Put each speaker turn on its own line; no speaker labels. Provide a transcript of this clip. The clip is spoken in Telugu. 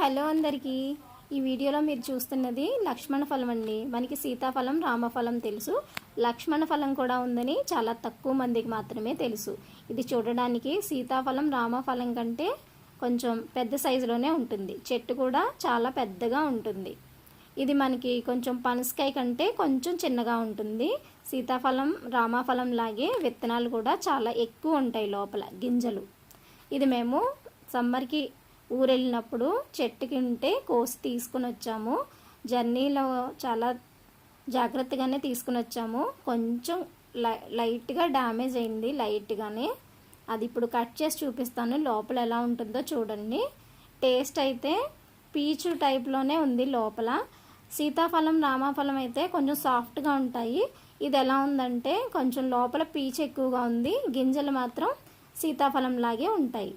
హలో అందరికీ. ఈ వీడియోలో మీరు చూస్తున్నది లక్ష్మణ ఫలం అండి. మనకి సీతాఫలం రామఫలం తెలుసు. లక్ష్మణ ఫలం కూడా ఉందని చాలా తక్కువ మందికి మాత్రమే తెలుసు. ఇది చూడడానికి సీతాఫలం రామఫలం కంటే కొంచెం పెద్ద సైజులోనే ఉంటుంది. చెట్టు కూడా చాలా పెద్దగా ఉంటుంది. ఇది మనకి కొంచెం పనసకాయ కంటే కొంచెం చిన్నగా ఉంటుంది. సీతాఫలం రామఫలం లాగే విత్తనాలు కూడా చాలా ఎక్కువ ఉంటాయి లోపల గింజలు. ఇది మేము సమ్మర్కి ఊరెళ్ళినప్పుడు చెట్టుకి ఉంటే కోసి తీసుకుని వచ్చాము. జర్నీలో చాలా జాగ్రత్తగానే తీసుకుని వచ్చాము. కొంచెం లై లైట్గా డ్యామేజ్ అయింది లైట్గానే. అది ఇప్పుడు కట్ చేసి చూపిస్తాను లోపల ఎలా ఉంటుందో చూడండి. టేస్ట్ అయితే పీచు టైప్లోనే ఉంది లోపల. సీతాఫలం రామాఫలం అయితే కొంచెం సాఫ్ట్గా ఉంటాయి. ఇది ఎలా ఉందంటే కొంచెం లోపల పీచు ఎక్కువగా ఉంది గింజలు మాత్రం సీతాఫలం లాగే ఉంటాయి.